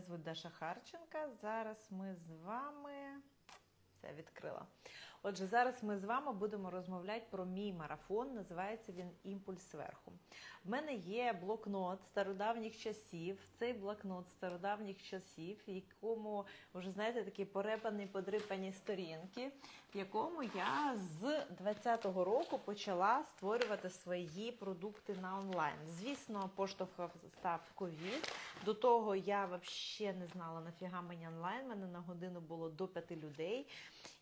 Мене звуть Даша Харченка. Зараз ми з вами все відкрила. Отже, зараз ми з вами будемо розмовляти про мій марафон. Називається він Імпульс зверху. В мене є блокнот стародавніх часів. Цей блокнот стародавніх часів, в якому вже знаєте такі порепані, подрипані сторінки, в якому я з 20-го року почала створювати свої продукти на онлайн. Звісно, поштовхом став ковід. До того я взагалі не знала нафіга мені онлайн. Мене на годину було до п'яти людей.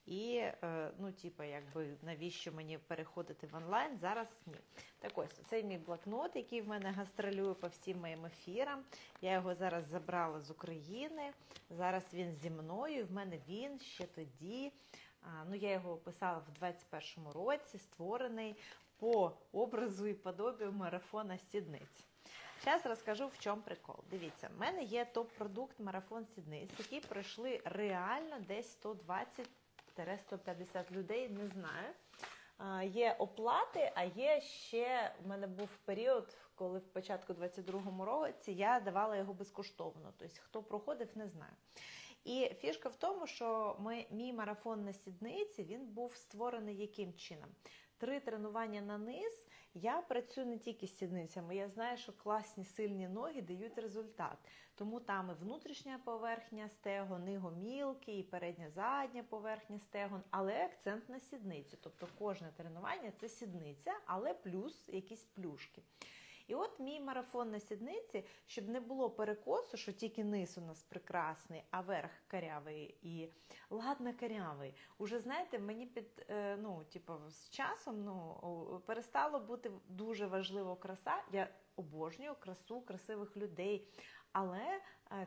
І е, ну, типу, якби навіщо мені переходити в онлайн? Зараз ні. Так ось цей мій блокнот, який в мене гастролює по всім моїм ефірам. Я його зараз забрала з України. Зараз він зі мною. В мене він ще тоді. Ну, я його писала в 21-му році, створений по образу і подобію марафона сідниць. Зараз розкажу, в чому прикол. Дивіться, в мене є топ-продукт марафон сідниць, які пройшли реально десь 120-150 людей, не знаю. Є оплати, а є ще в мене був період, коли в початку 22-му році я давала його безкоштовно. Тобто, хто проходив, не знаю. І фішка в тому, що ми, мій марафон на сідниці він був створений яким чином? Три тренування на низ. Я працюю не тільки з сідницями. Я знаю, що класні сильні ноги дають результат. Тому там і внутрішня поверхня стегон, і гомілки, і передня задня поверхня стегон, але акцент на сідницю. Тобто кожне тренування це сідниця, але плюс якісь плюшки. І от мій марафон на сідниці, щоб не було перекосу, що тільки низ у нас прекрасний, а верх карявий і ладно карявий. Уже знаєте, мені під ну, типу, з часом ну, перестало бути дуже важливо краса. Я обожнюю красу красивих людей. Але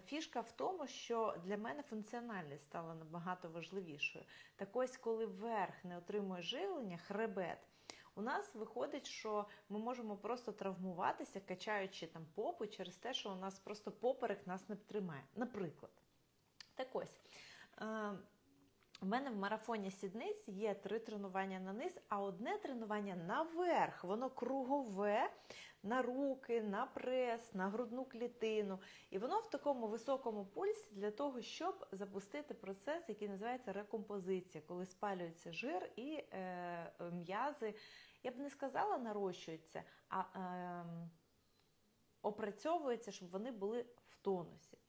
фішка в тому, що для мене функціональність стала набагато важливішою. Так ось, коли верх не отримує живлення, хребет. У нас виходить, що ми можемо просто травмуватися, качаючи там попу через те, що у нас просто поперек нас не тримає. Наприклад. Так ось. У мене в марафоні сідниць є три тренування на низ, а одне тренування наверх. Воно кругове на руки, на прес, на грудну клітину. І воно в такому високому пульсі для того, щоб запустити процес, який називається рекомпозиція, коли спалюється жир і е, м'язи, я б не сказала, нарощуються, а е, опрацьовуються, щоб вони були в тонусі.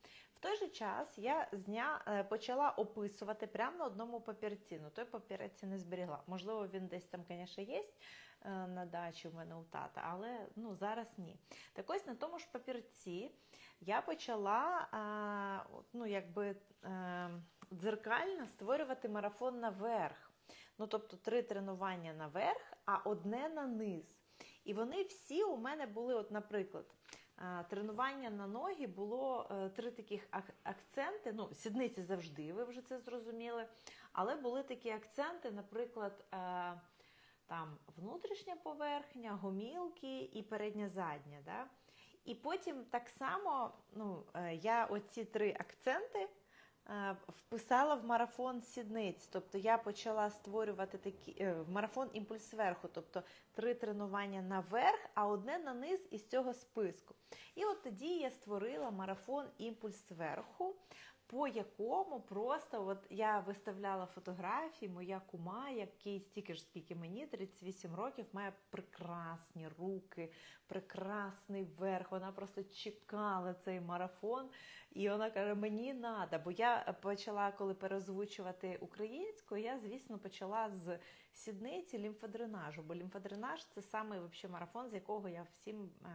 В той же час я з дня почала описувати прямо на одному папірці. Ну, той папірець не зберігла. Можливо, він десь там, звісно, є на дачі у мене у тата, але ну, зараз ні. Так ось на тому ж папірці я почала ну, якби, дзеркально створювати марафон наверх. Ну, тобто три тренування наверх, а одне на низ. І вони всі у мене були, от, наприклад, тренування на ноги було три таких акценти. Ну, сідниці завжди, ви вже це зрозуміли. Але були такі акценти, наприклад, там внутрішня поверхня, гомілки і передня задня. Да? І потім так само ну, я оці три акценти вписала в марафон сідниць. Тобто я почала створювати такі в марафон імпульс верху, тобто три тренування наверх, а одне на низ із цього списку. І от тоді я створила марафон імпульс зверху. По якому просто от я виставляла фотографії, моя кума, який стільки ж, скільки мені, 38 років, має прекрасні руки, прекрасний верх. Вона просто чекала цей марафон, і вона каже: Мені треба. Бо я почала, коли перезвучувати українською, я, звісно, почала з сідниці лімфодренажу. Бо лімфодренаж це саме марафон, з якого я всім е,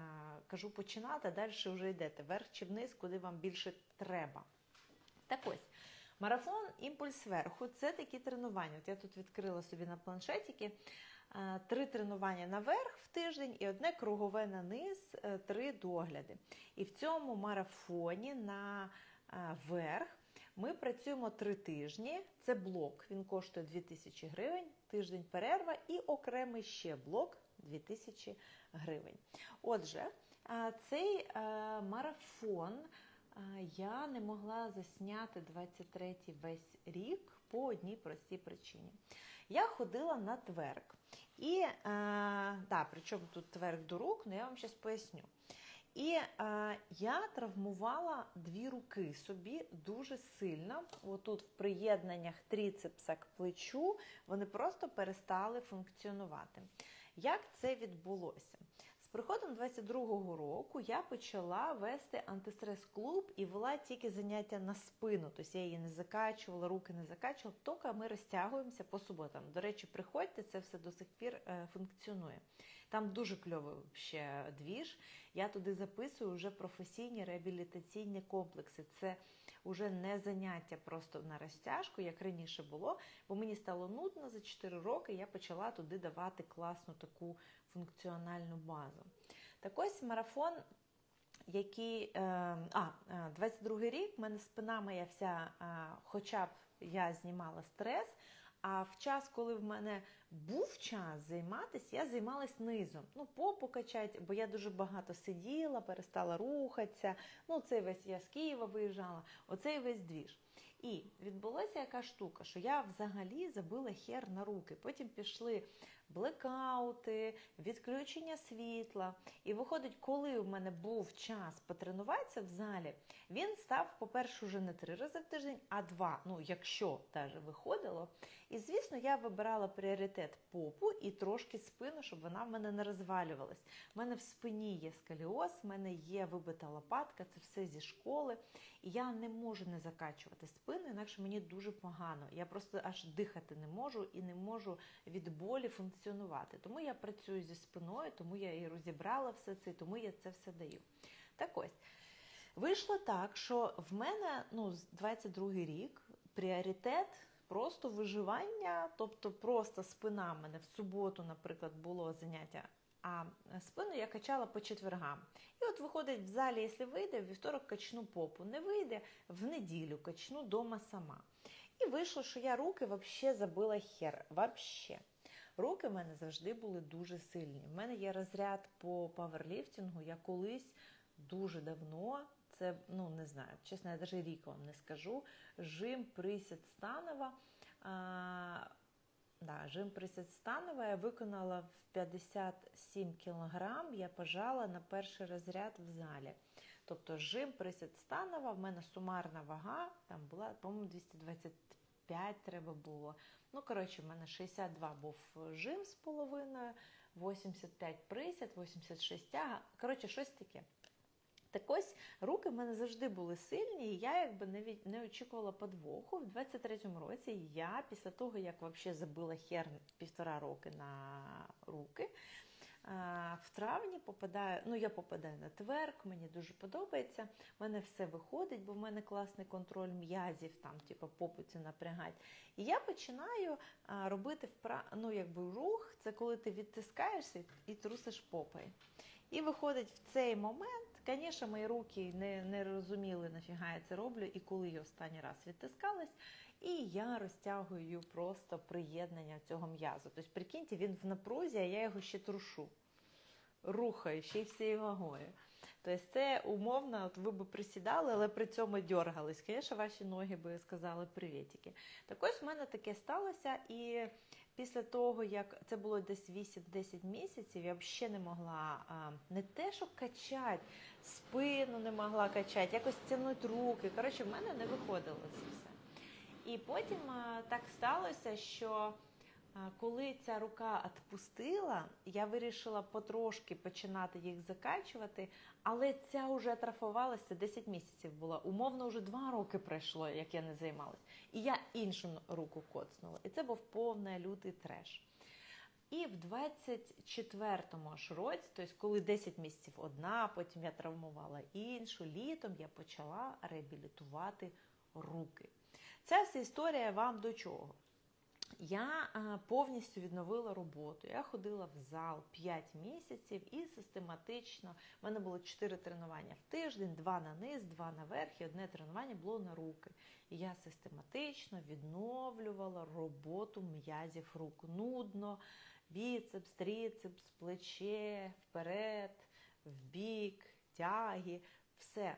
кажу починати, а далі вже йдете вверх чи вниз, куди вам більше треба. Так ось, марафон імпульс зверху це такі тренування. От я тут відкрила собі на планшетики три тренування наверх в тиждень і одне кругове на низ, три догляди. І в цьому марафоні на верх ми працюємо три тижні. Це блок, він коштує 2000 гривень, тиждень перерва і окремий ще блок 2000 гривень. Отже, цей марафон я не могла засняти 23-й весь рік по одній простій причині. Я ходила на тверк. І, е, да, причому тут тверк до рук, але я вам зараз поясню. І е, я травмувала дві руки собі дуже сильно. Отут в приєднаннях тріцепса к плечу вони просто перестали функціонувати. Як це відбулося? Приходом 22-го року я почала вести антистрес-клуб і вела тільки заняття на спину. Тобто я її не закачувала, руки не закачувала, тільки ми розтягуємося по суботам. До речі, приходьте, це все до сих пір е, функціонує. Там дуже кльовий ще двіж. Я туди записую вже професійні реабілітаційні комплекси. Це вже не заняття просто на розтяжку, як раніше було, бо мені стало нудно за 4 роки. Я почала туди давати класну таку функціональну базу. Так ось марафон, який е, а, 22 рік, в мене спина моя вся, хоча б я знімала стрес. А в час, коли в мене був час займатися, я займалась низом. Ну, попу качать, бо я дуже багато сиділа, перестала рухатися. Ну, цей весь я з Києва виїжджала, оцей весь двіж. І відбулася яка штука, що я взагалі забила хер на руки. Потім пішли блекаути, відключення світла. І виходить, коли в мене був час потренуватися в залі, він став, по-перше, вже не три рази в тиждень, а два. Ну, якщо навіть виходило. І, звісно, я вибирала пріоритет попу і трошки спину, щоб вона в мене не розвалювалась. У мене в спині є скаліоз, в мене є вибита лопатка, це все зі школи. І я не можу не закачувати спину, інакше мені дуже погано. Я просто аж дихати не можу і не можу від болі функціонувати. Тому я працюю зі спиною, тому я і розібрала все це, тому я це все даю. Так ось. Вийшло так, що в мене ну, 22 рік пріоритет просто виживання, тобто просто спина в мене в суботу, наприклад, було заняття, а спину я качала по четвергам. І от виходить в залі, якщо вийде, в вівторок качну попу. Не вийде, в неділю качну дома сама. І вийшло, що я руки взагалі забила хер. Вообще. Руки в мене завжди були дуже сильні. У мене є розряд по паверліфтингу. Я колись дуже давно це ну не знаю, чесно, я навіть рік вам не скажу. Жим присід станова. А, да, Жим присід станова я виконала в 57 кілограм, я пожала на перший розряд в залі. Тобто жим присід станова, в мене сумарна вага, там була, по-моєму, 225 треба було. Ну, коротше, в мене 62 був жим з половиною, 85 присід, 86 тяга. Коротше, щось таке. Так ось руки в мене завжди були сильні, і я якби не від... не очікувала подвоху. В 23-му році я після того, як взагалі забила хер півтора роки на руки. В травні попадаю, ну я попадаю на тверк, мені дуже подобається. У мене все виходить, бо в мене класний контроль м'язів, там, типу, попуці напрягать. І я починаю робити впра... ну, якби рух, це коли ти відтискаєшся і трусиш попою. І виходить в цей момент. Звісно, мої руки не не розуміли, нафіга я це роблю, і коли я останній раз відтискалась, і я розтягую просто приєднання цього м'язу. Тобто, прикиньте, він в напрузі, а я його ще трушу, рухаю ще й всією вагою. Тобто, це умовно, от ви б присідали, але при цьому дергались. Звісно, ваші ноги би сказали привітики. Так ось в мене таке сталося, і після того, як це було десь 8-10 місяців, я взагалі не могла не те, що качати, спину не могла качати, якось тягнути руки. Коротше, в мене не виходило це все. І потім так сталося, що коли ця рука відпустила, я вирішила потрошки починати їх закачувати, але ця вже атрофувалася 10 місяців була. Умовно, вже 2 роки пройшло, як я не займалась. І я іншу руку коцнула. І це був повний лютий треш. І в 24-му аж році, тобто коли 10 місяців одна, потім я травмувала іншу, літом я почала реабілітувати руки. Ця вся історія вам до чого? Я повністю відновила роботу. Я ходила в зал 5 місяців і систематично в мене було 4 тренування в тиждень, 2 на низ, 2 наверх, і одне тренування було на руки. І я систематично відновлювала роботу м'язів рук. Нудно, біцепс, тріцепс, плече, вперед, вбік, тяги, все.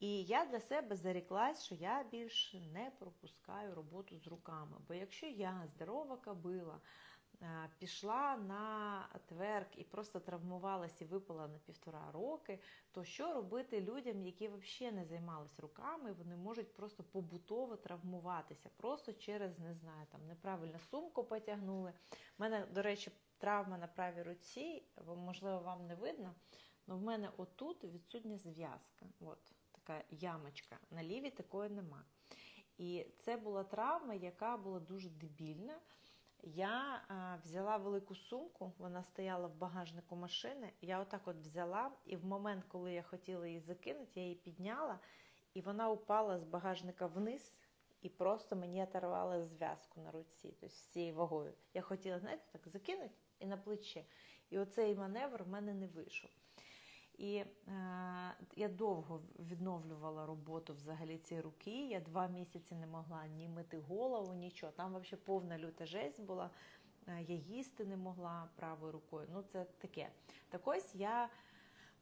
І я для себе заріклась, що я більше не пропускаю роботу з руками. Бо якщо я здорова кабила, пішла на тверк і просто травмувалась і випала на півтора роки, то що робити людям, які взагалі не займалися руками, вони можуть просто побутово травмуватися, просто через не знаю, там неправильно сумку потягнули. У мене, до речі, травма на правій руці, можливо, вам не видно. але в мене отут відсутня зв'язка. От така ямочка. На лівій такої нема. І це була травма, яка була дуже дебільна. Я а, взяла велику сумку, вона стояла в багажнику машини. Я отак от взяла, і в момент, коли я хотіла її закинути, я її підняла, і вона упала з багажника вниз і просто мені оторвала зв'язку на руці, тобто з цією вагою. Я хотіла, знаєте, так закинути і на плече. І оцей маневр в мене не вийшов. І е, я довго відновлювала роботу взагалі цієї руки. Я два місяці не могла ні мити голову, нічого. Там взагалі повна люта жесть була. Е, я їсти не могла правою рукою. Ну, це таке. Так ось я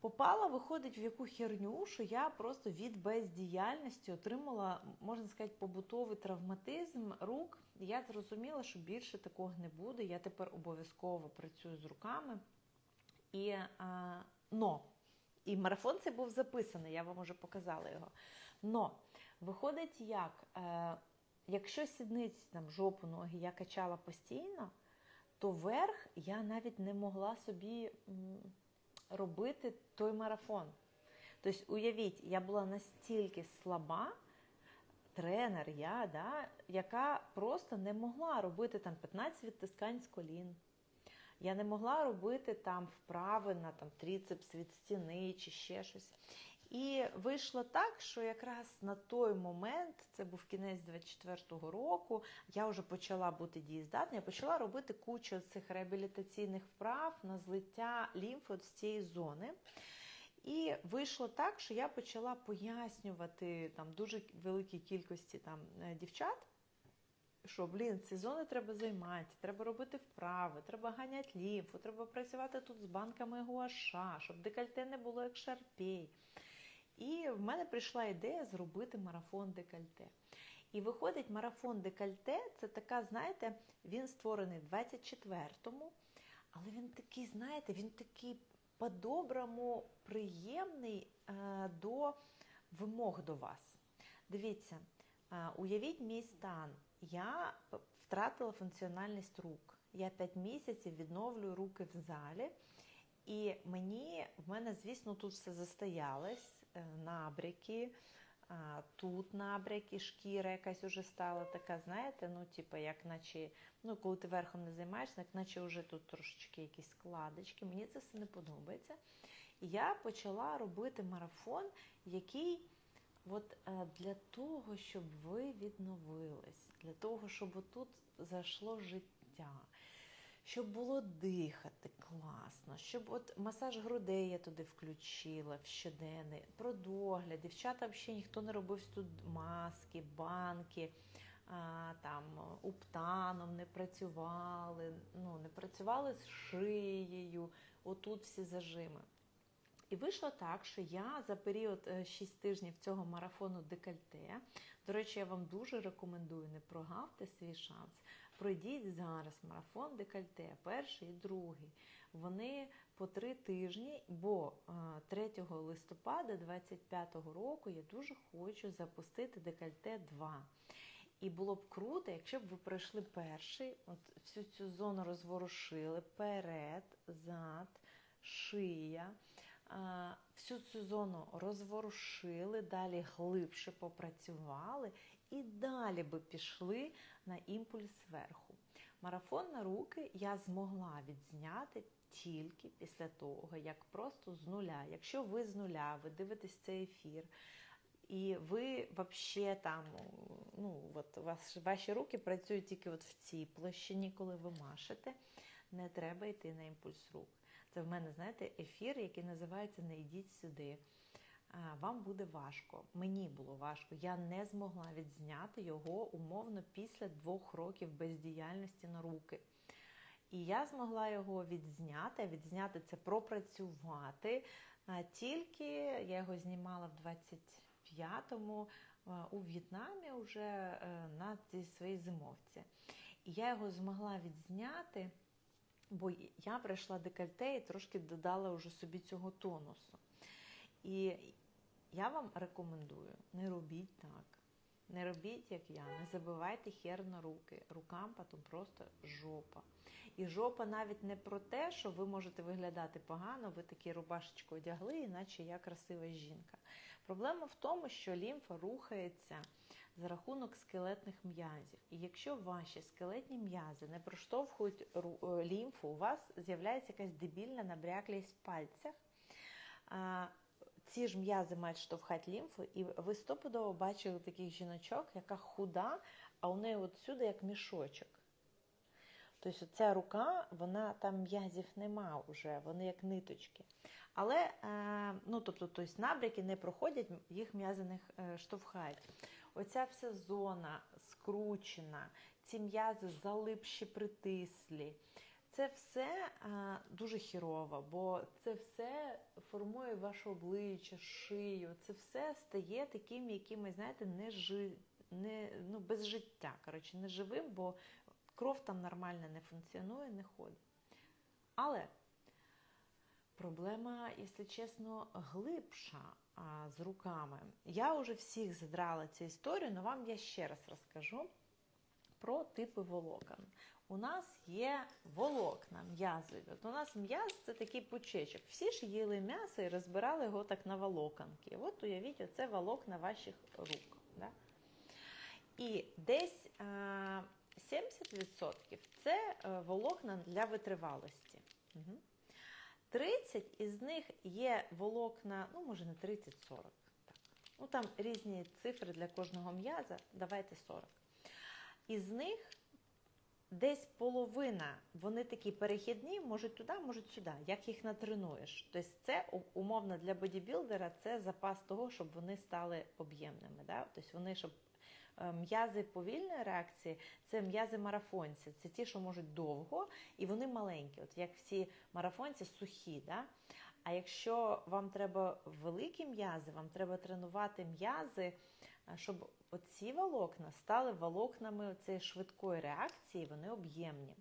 попала, виходить в яку херню, що я просто від бездіяльності отримала, можна сказати, побутовий травматизм рук. Я зрозуміла, що більше такого не буде. Я тепер обов'язково працюю з руками. І, а, но, і марафон цей був записаний, я вам уже показала його. Но виходить, як, е, якщо сідниці, там, жопу, ноги я качала постійно, то верх я навіть не могла собі робити той марафон. Тобто, уявіть, я була настільки слаба, тренер, я, да, яка просто не могла робити там 15 відтискань з колін. Я не могла робити там вправи на там тріцепс від стіни чи ще щось. І вийшло так, що якраз на той момент, це був кінець 24-го року, я вже почала бути дієздатна, я почала робити кучу цих реабілітаційних вправ на злиття лімфи з цієї зони. І вийшло так, що я почала пояснювати там дуже великій кількості там дівчат що, блін, ці зони треба займатися, треба робити вправи, треба ганяти лімфу, треба працювати тут з банками гуаша, щоб декольте не було як шарпей. І в мене прийшла ідея зробити марафон декольте. І виходить, марафон декольте це така, знаєте, він створений в 24-му, але він такий, знаєте, він такий по-доброму приємний е, до вимог до вас. Дивіться, е, уявіть мій стан я втратила функціональність рук. Я 5 місяців відновлюю руки в залі, і мені в мене, звісно, тут все застоялось, е, набряки, тут набряки, шкіра якась уже стала така, знаєте, ну, типу, як наче, ну, коли ти верхом не займаєшся, як наче вже тут трошечки якісь складочки. Мені це все не подобається. І я почала робити марафон, який. От е, для того, щоб ви відновились, для того, щоб отут зайшло життя, щоб було дихати класно, щоб от масаж грудей я туди включила в щоденний, про догляд. Дівчата взагалі ніхто не робив тут маски, банки, а, там уптаном не працювали, ну, не працювали з шиєю, отут всі зажими. І вийшло так, що я за період 6 е, тижнів цього марафону декольте, до речі, я вам дуже рекомендую, не прогавте свій шанс. Пройдіть зараз марафон декольте, перший і другий. Вони по три тижні, бо 3 е, листопада 2025 року я дуже хочу запустити декольте 2. І було б круто, якщо б ви пройшли перший, от всю цю зону розворушили перед, зад, шия всю цю зону розворушили, далі глибше попрацювали і далі би пішли на імпульс зверху. Марафон на руки я змогла відзняти тільки після того, як просто з нуля. Якщо ви з нуля, ви дивитесь цей ефір, і ви взагалі там, ну, от вас, ваші руки працюють тільки от в цій площині, коли ви машете, не треба йти на імпульс рук. Це в мене, знаєте, ефір, який називається Не йдіть сюди. Вам буде важко. Мені було важко. Я не змогла відзняти його умовно після двох років бездіяльності на руки. І я змогла його відзняти. Відзняти це пропрацювати. Тільки я його знімала в 25-му у В'єтнамі вже е, на цій своїй зимовці. І я його змогла відзняти Бо я пройшла декольте і трошки додала вже собі цього тонусу. І я вам рекомендую, не робіть так. Не робіть, як я, не забивайте хер на руки. Рукам потім просто жопа. І жопа навіть не про те, що ви можете виглядати погано, ви такі рубашечку одягли, іначе я красива жінка. Проблема в тому, що лімфа рухається за рахунок скелетних м'язів. І якщо ваші скелетні м'язи не проштовхують лімфу, у вас з'являється якась дебільна набряклість в пальцях ці ж м'язи мають штовхати лімфу, і ви стопудово бачили таких жіночок, яка худа, а у неї от сюди як мішочок. Тобто ця рука, вона там м'язів нема вже, вони як ниточки. Але е, ну, тобто, тобто набряки не проходять, їх м'язи не е, штовхають. Оця вся зона скручена, ці м'язи залипші притислі. Це все а, дуже хірово, бо це все формує ваше обличчя, шию. Це все стає таким якимось, знаєте, не жи, не, ну, без життя. Коротше, не живим, бо кров там нормально не функціонує, не ходить. Але проблема, якщо чесно, глибша з руками. Я вже всіх задрала цю історію, але вам я ще раз розкажу про типи волокон у нас є волокна м'язові. От У нас м'яз це такий пучечок. Всі ж їли м'ясо і розбирали його так на волоканки. От уявіть, оце волокна ваших рук. Да? І десь а, 70% це е, волокна для витривалості. Угу. 30 із них є волокна, ну, може, не 30-40. Ну, там різні цифри для кожного м'яза, давайте 40. Із них десь половина, вони такі перехідні, можуть туди, можуть сюди. Як їх натренуєш? Тобто це умовно для бодібілдера це запас того, щоб вони стали об'ємними. Да? Тобто вони, щоб М'язи повільної реакції це м'язи марафонці. Це ті, що можуть довго, і вони маленькі, от як всі марафонці сухі. Да? А якщо вам треба великі м'язи, вам треба тренувати м'язи, щоб оці волокна стали волокнами цієї швидкої реакції, вони об'ємні.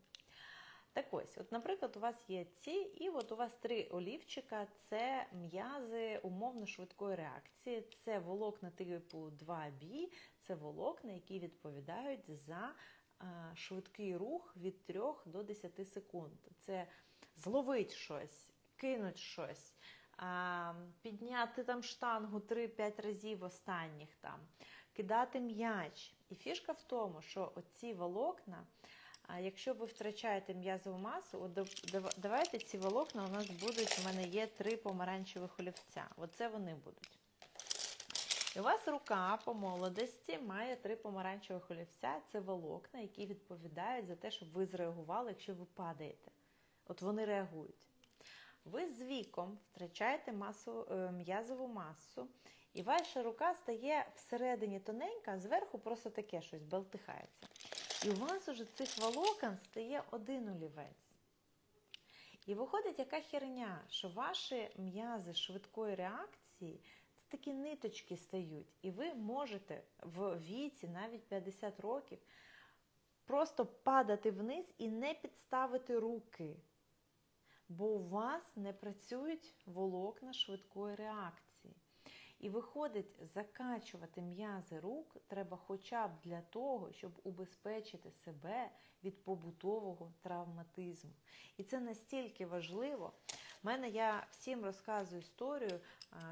Так ось, от, наприклад, у вас є ці, і от у вас три олівчика це м'язи умовно швидкої реакції, це волокна типу 2B, це волокна, які відповідають за швидкий рух від 3 до 10 секунд. Це зловить щось, кинуть щось, підняти там штангу 3-5 разів останніх там кидати м'яч. І фішка в тому, що оці волокна, якщо ви втрачаєте м'язову масу, давайте ці волокна у нас будуть, у мене є три помаранчевих олівця. Оце вони будуть. І у вас рука по молодості має три помаранчевих олівця. Це волокна, які відповідають за те, щоб ви зреагували, якщо ви падаєте. От вони реагують. Ви з віком втрачаєте масу, е, м'язову масу, і ваша рука стає всередині тоненька, а зверху просто таке щось болтихається. І у вас уже цих волокон стає один олівець. І виходить яка херня, що ваші м'язи швидкої реакції це такі ниточки стають. І ви можете в віці, навіть 50 років, просто падати вниз і не підставити руки. Бо у вас не працюють волокна швидкої реакції. І виходить, закачувати м'язи рук треба хоча б для того, щоб убезпечити себе від побутового травматизму. І це настільки важливо. У мене я всім розказую історію,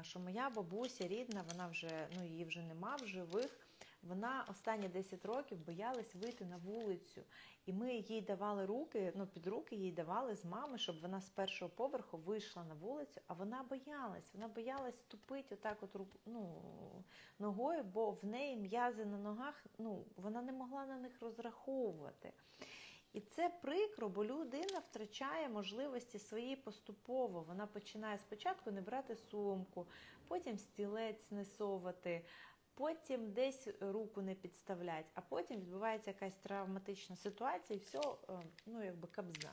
що моя бабуся рідна, вона вже ну її вже нема в живих. Вона останні 10 років боялась вийти на вулицю, і ми їй давали руки, ну під руки їй давали з мами, щоб вона з першого поверху вийшла на вулицю, а вона боялась, вона боялась ступити отак от ну, ногою, бо в неї м'язи на ногах, ну вона не могла на них розраховувати. І це прикро, бо людина втрачає можливості свої поступово. Вона починає спочатку не брати сумку, потім стілець не совати потім десь руку не підставлять, а потім відбувається якась травматична ситуація, і все, ну, якби кабза.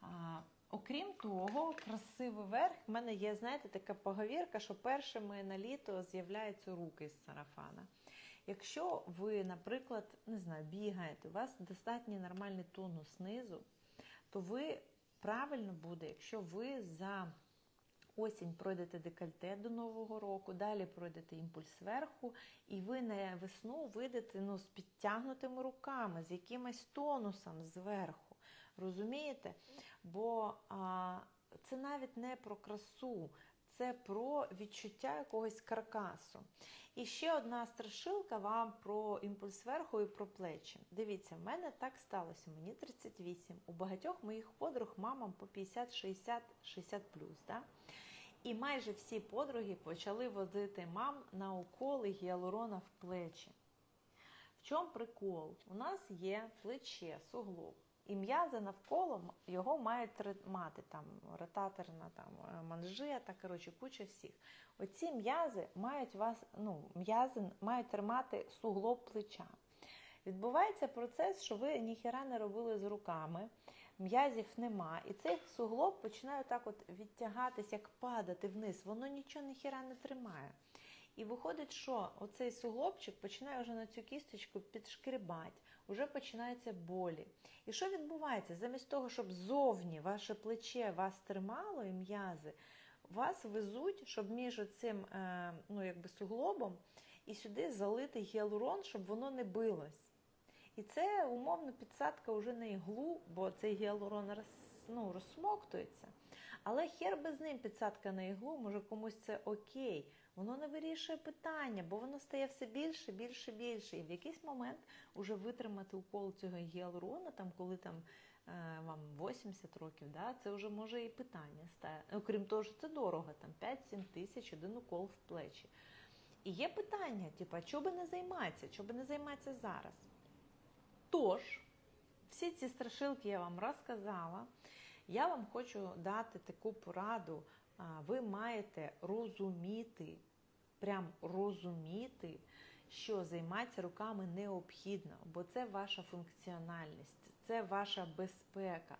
А, Окрім того, красивий верх, в мене є, знаєте, така поговірка, що першими на літо з'являються руки з сарафана. Якщо ви, наприклад, не знаю, бігаєте, у вас достатньо нормальний тонус знизу, то ви правильно буде, якщо ви за осінь пройдете декольте до Нового року, далі пройдете імпульс зверху, і ви на весну вийдете ну, з підтягнутими руками, з якимось тонусом зверху. Розумієте? Бо а, це навіть не про красу, це про відчуття якогось каркасу. І ще одна страшилка вам про імпульс верху і про плечі. Дивіться, в мене так сталося, мені 38. У багатьох моїх подруг мамам по 50, 60, 60 Да? І майже всі подруги почали возити мам на уколи гіалурона в плечі. В чому прикол? У нас є плече, суглоб. І м'язи навколо його мають тримати там ротаторна там манжета, коротше, куча всіх. Оці м'язи мають вас, ну, м'язи мають тримати суглоб плеча. Відбувається процес, що ви ніхіра не робили з руками, м'язів нема, і цей суглоб починає так от відтягатись, як падати вниз. Воно нічого ніхіра не тримає. І виходить, що оцей суглобчик починає вже на цю кісточку підшкрібати, вже починаються болі. І що відбувається? Замість того, щоб зовні ваше плече вас тримало і м'язи, вас везуть, щоб між цим е, ну, якби суглобом і сюди залити гіалурон, щоб воно не билось. І це умовно підсадка вже на іглу, бо цей гіалурон роз, ну, розсмоктується. Але хер без ним підсадка на іглу, може комусь це окей. Воно не вирішує питання, бо воно стає все більше, більше, більше. І в якийсь момент уже витримати укол цього гіалурону, там, коли там е, вам 80 років, да, це вже може і питання стає. Окрім того, що це дорого, там 5-7 тисяч один укол в плечі. І є питання, типу, чого би не займатися? Чого би не займатися зараз? Тож, всі ці страшилки я вам розказала. Я вам хочу дати таку пораду. Ви маєте розуміти, прям розуміти, що займатися руками необхідно, бо це ваша функціональність, це ваша безпека.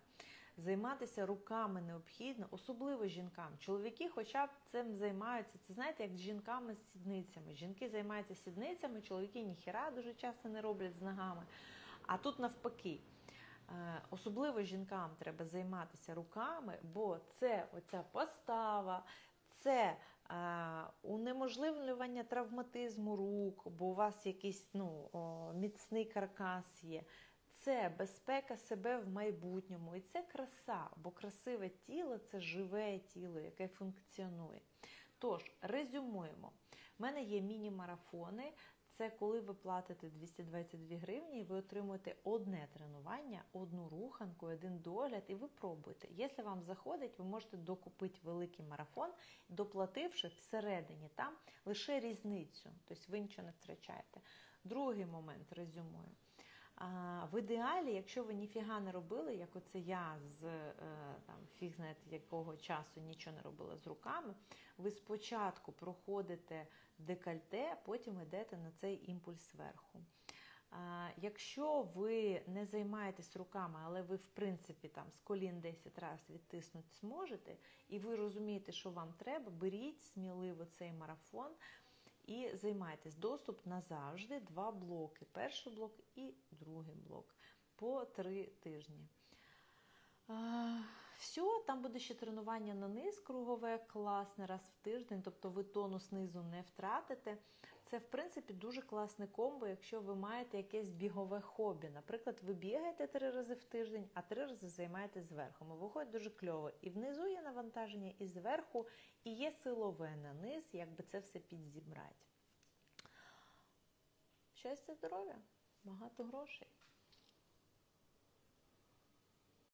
Займатися руками необхідно, особливо жінкам. Чоловіки, хоча б цим займаються. Це знаєте, як з жінками з сідницями. Жінки займаються сідницями, чоловіки ніхіра дуже часто не роблять з ногами. А тут навпаки. Е, особливо жінкам треба займатися руками, бо це оця постава, це е, унеможливлювання травматизму рук, бо у вас якийсь ну, міцний каркас є. Це безпека себе в майбутньому. І це краса, бо красиве тіло це живе тіло, яке функціонує. Тож, резюмуємо. У мене є міні-марафони, це коли ви платите 222 гривні, ви отримуєте одне тренування, одну руханку, один догляд, і ви пробуєте. Якщо вам заходить, ви можете докупити великий марафон, доплативши всередині там лише різницю, тобто ви нічого не втрачаєте. Другий момент резюмую. В ідеалі, якщо ви ніфіга не робили, як оце я з е, там, фіг знає якого часу нічого не робила з руками, ви спочатку проходите декольте, потім йдете на цей імпульс зверху. Якщо ви не займаєтесь руками, але ви, в принципі, там з колін 10 разів відтиснути зможете, і ви розумієте, що вам треба, беріть сміливо цей марафон і займайтесь. Доступ назавжди, два блоки. Перший блок і другий блок по три тижні. Все, там буде ще тренування на низ кругове, класне раз в тиждень, тобто ви тонус низу не втратите. Це, в принципі, дуже класне комбо, якщо ви маєте якесь бігове хобі. Наприклад, ви бігаєте три рази в тиждень, а три рази займаєтесь зверху. Виходить дуже кльово. І внизу є навантаження, і зверху, і є силове на низ, якби це все підзібрати. Щастя, здоров'я, багато грошей.